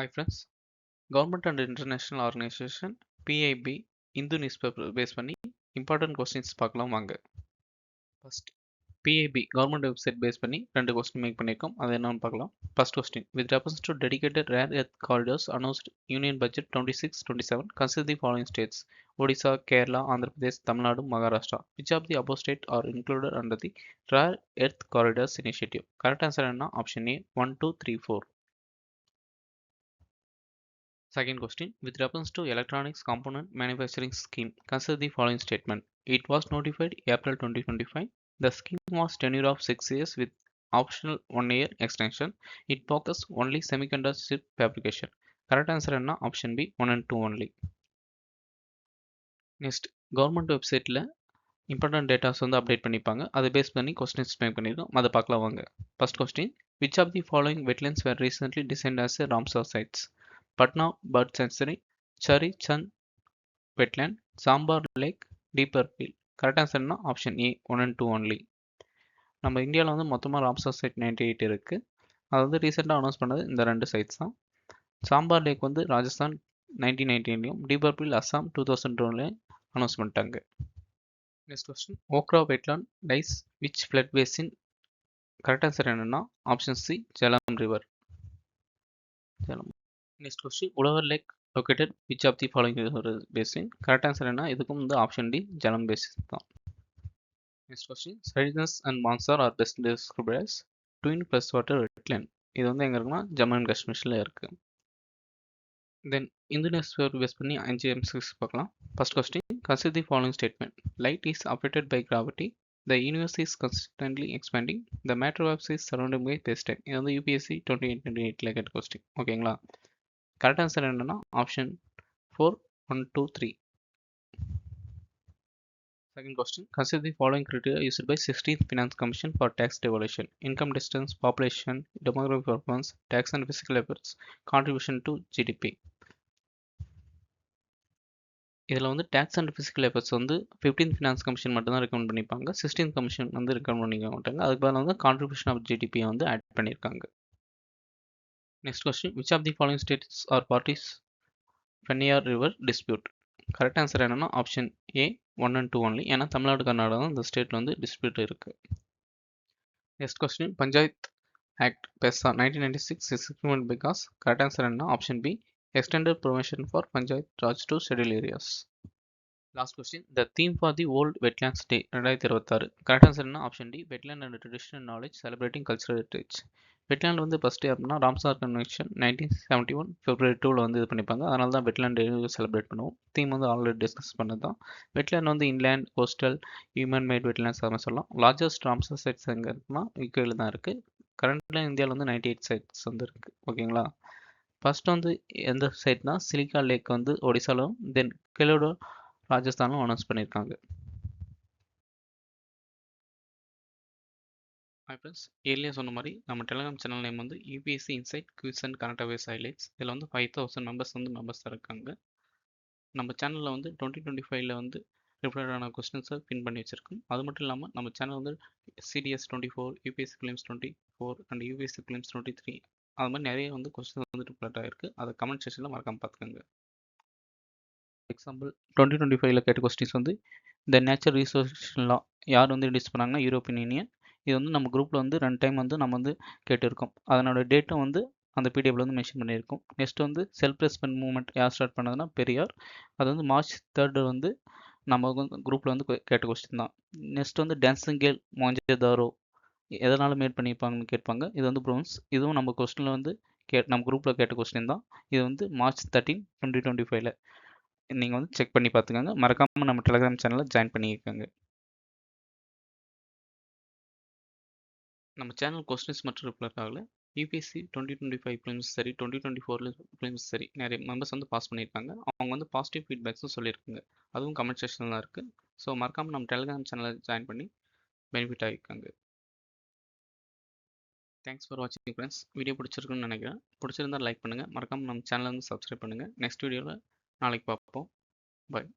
Hi friends. Government and International Organization PIB Hindu news paper base பண்ணி important questions பார்க்கலாம் வாங்க. First PIB government website base பண்ணி ரெண்டு question make பண்ணியிருக்கோம் அது என்னன்னு பார்க்கலாம். First question with reference to dedicated rare earth corridors announced union budget twenty six twenty seven consider the following states Odisha Kerala Andhra Pradesh Tamil Nadu Maharashtra which of the above state are included under the rare earth corridors initiative correct answer என்ன option A one two three four Second question, with reference to electronics component manufacturing scheme, consider the following statement. It was notified April 2025. The scheme was tenure of 6 years with optional 1 year extension. It focused only semiconductor chip fabrication. Correct answer என்ன option B 1 and 2 only. Next, government வெப்சைட்டில் important datas வந்து update பண்ணிப்பாங்க அதை base பண்ணி questions make பண்ணியிருக்கோம் அதை பார்க்கலாம் வாங்க first question which of the following wetlands were recently designed as Ramsar sites Patna bird sanctuary Chhari Dhand wetland Sambhar lake Deepor Beel கரெக்டாக ஆன்சர்னா option A one and two only நம்ம இந்தியாவில் வந்து மொத்தமாக Ramsar side ninety eight இருக்குது அது வந்து ரீசெண்டாக announce பண்ணது இந்த ரெண்டு சைட்ஸ் தான். சாம்பார் லேக் வந்து ராஜஸ்தான் நைன்டீன் நைன்டீன்லையும் டீப்பர் ஃபீல் அஸ்ஸாம் டூ தௌசண்ட் டூலையும் அனௌன்ஸ் பண்ணிட்டாங்க. Next question Hokera wetland lies which flood basin correct answer என்னென்னா option C Jhelum river next question Wular lake located which of the following basin correct answer என்ன இதுக்கும் வந்து option D Jhelum basin தான். Next question Surinsar and Mansar are best descriptors twin plus water wetland இது வந்து எங்கே இருக்குன்னா Jammu and காஷ்மீரில் இருக்குது தென் இந்தோனேஷியா பேஸ் பண்ணி அஞ்சு எம்சிக்ஸ் பார்க்கலாம். First question consider the following statement light is affected by gravity the universe is constantly expanding the matter waves is surrounding by base இது வந்து யூபிஎஸ்சி டுவெண்ட்டி எயிட் டுவெண்ட்டி எயிட்டில் கேட்ட question ஓகேங்களா correct answer என்னன்னா option four one two three second question consider the following criteria used by sixteenth finance commission for tax devolution income distance population demography performance tax and fiscal efforts contribution to GDP இதில் வந்து tax and fiscal efforts வந்து fifteen finance commission மட்டும் தான் recommend பண்ணிப்பாங்க. Sixteen commission வந்து recommend பண்ணிக்க மாட்டாங்க அதுக்கு பதிலாக வந்து கான்ட்ரிபியூஷன் ஆஃப் ஜிடிபியை வந்து ஆட் பண்ணியிருக்காங்க next question which of the following states are parties Pennaiyar river dispute correct answer என்னன்னா option A one and two only ஏன்னா தமிழ்நாடு கர்நாடகா இந்த ஸ்டேட்டில் வந்து டிஸ்பியூட் இருக்குது next question panchayat act PESA nineteen ninety six is implement because correct answer என்ன option B extended provision for panchayat raj to schedule areas last question the theme for the world wetlands day ரெண்டாயிரத்தி இருபத்தாறு. Correct answer என்ன? Option D wetland and traditional knowledge celebrating cultural heritage wetland வந்து first அப்படின்னா Ramsar convention nineteen seventy one பிப்ரவரி டூவில் வந்து இது பண்ணிப்பாங்க. அதனால தான் வெட்லேண்ட் டே செலிப்ரேட் பண்ணுவோம். தீம் வந்து ஆல்ரெடி டிஸ்கஸ் பண்ணது தான் வெட்லேண்ட் வந்து inland coastal human made wetlands அதை சொல்லலாம். லார்ஜஸ்ட் ராம்சார் சைட்ஸ் எங்கே இருக்குன்னா யூகேயில் தான் இருக்குது கரண்ட்டில் இந்தியாவில் வந்து நைன்டி எயிட் சைட்ஸ் வந்து இருக்குது ஓகேங்களா ஃபர்ஸ்ட் வந்து எந்த சைட்னா சிலிக்கா லேக் வந்து ஒடிசாலும் தென் கெலோடோ ராஜஸ்தானும் அனௌன்ஸ் பண்ணியிருக்காங்க ஃப்ரெண்ட்ஸ் ஏர்லியாக சொன்ன மாதிரி நம்ம டெலிகிராம் சேனல் நேம் வந்து UPSC insight quiz and current affairs highlights இதில் வந்து ஃபைவ் தௌசண்ட் மெம்பர்ஸ் வந்து மெம்பர்ஸ் இருக்காங்க நம்ம சேனலில் வந்து டுவெண்ட்டி டுவெண்ட்டி ஃபைவ்ல வந்து ரிப்போர்ட்டான கொஸ்டின்ஸை பின் பண்ணி வச்சிருக்கோம். அது மட்டும் இல்லாமல் நம்ம சேனல் வந்து CDS twenty four UPSC prelims twenty four and UPSC prelims twenty three அது மாதிரி நிறைய வந்து கொஸ்டின் வந்து ரிப்ளேட் ஆகிருக்கு அதை கமெண்ட் செக்ஷனில் மறக்காமல் பார்த்துக்கோங்க. எக்ஸாம்பிள் டுவெண்ட்டி டுவெண்ட்டி ஃபைவ்ல கேட்ட கொஸ்டின்ஸ் வந்து இந்த நேச்சர் ரிசோர்ஸ் லா யார் வந்து இன்ட்ரடியூஸ் பண்ணாங்கன்னா யூரோப்பியன் யூனியன் இது வந்து நம்ம குரூப்பில் வந்து ரெண்டு டைம் வந்து நம்ம வந்து கேட்டிருக்கோம். அதனோட டேட்டும் வந்து அந்த பிடிஎஃப்ல வந்து மென்ஷன் பண்ணியிருக்கோம். நெக்ஸ்ட் வந்து செல்ஃப் ரெஸ்பெண்ட் மூவ்மெண்ட் யார் ஸ்டார்ட் பண்ணதுன்னா பெரியார். அது வந்து மார்ச் தேர்டு வந்து நம்ம வந்து குரூப்பில் வந்து கேட்ட கொஸ்டின் தான். நெக்ஸ்ட் வந்து டான்சிங் கேல் மோஞ்சதாரோ எதனால் மேட் பண்ணியிருப்பாங்கன்னு கேட்பாங்க. இது வந்து ப்ரோன்ஸ் இதுவும் நம்ம கொஸ்டினில் வந்து கே நம்ம குரூப்பில் கேட்ட கொஸ்டின் தான். இது வந்து மார்ச் தேர்ட்டின் டுவெண்ட்டி டுவெண்ட்டி ஃபைவ்ல நீங்கள் வந்து செக் பண்ணி பார்த்துக்கோங்க. மறக்காமல் நம்ம டெலிகிராம் சேனலில் ஜாயின் பண்ணியிருக்காங்க நம்ம சேனல் கொஸ்டின்ஸ் மட்டும் ரிப்ளை ஆகல. UPSC twenty twenty five prelims சரி டுவெண்ட்டி டுவெண்ட்டி ஃபோரில் ஃபிலிம்ஸ் சரி. நிறைய மெம்பர்ஸ் வந்து பாஸ் பண்ணியிருக்காங்க. அவங்க வந்து பாசிட்டிவ் ஃபீட்பேக்ஸும் சொல்லியிருக்காங்க. அதுவும் கமெண்ட் செக்ஷனில் தான் இருக்குது ஸோ மறக்காமல் நம்ம டெலிகிராம் சேனலில் ஜாயின் பண்ணி பெனிஃபிட் ஆகிருக்காங்க தேங்க்ஸ் ஃபார் வாட்சிங் ஃப்ரெண்ட்ஸ் வீடியோ பிடிச்சிருக்குன்னு நினைக்கிறேன். பிடிச்சிருந்தால் லைக் பண்ணுங்கள் மறக்காமல் நம்ம சேனலை வந்து சப்ஸ்கிரைப் பண்ணுங்கள் நெக்ஸ்ட் வீடியோவில் நாளைக்கு பார்ப்போம் பாய்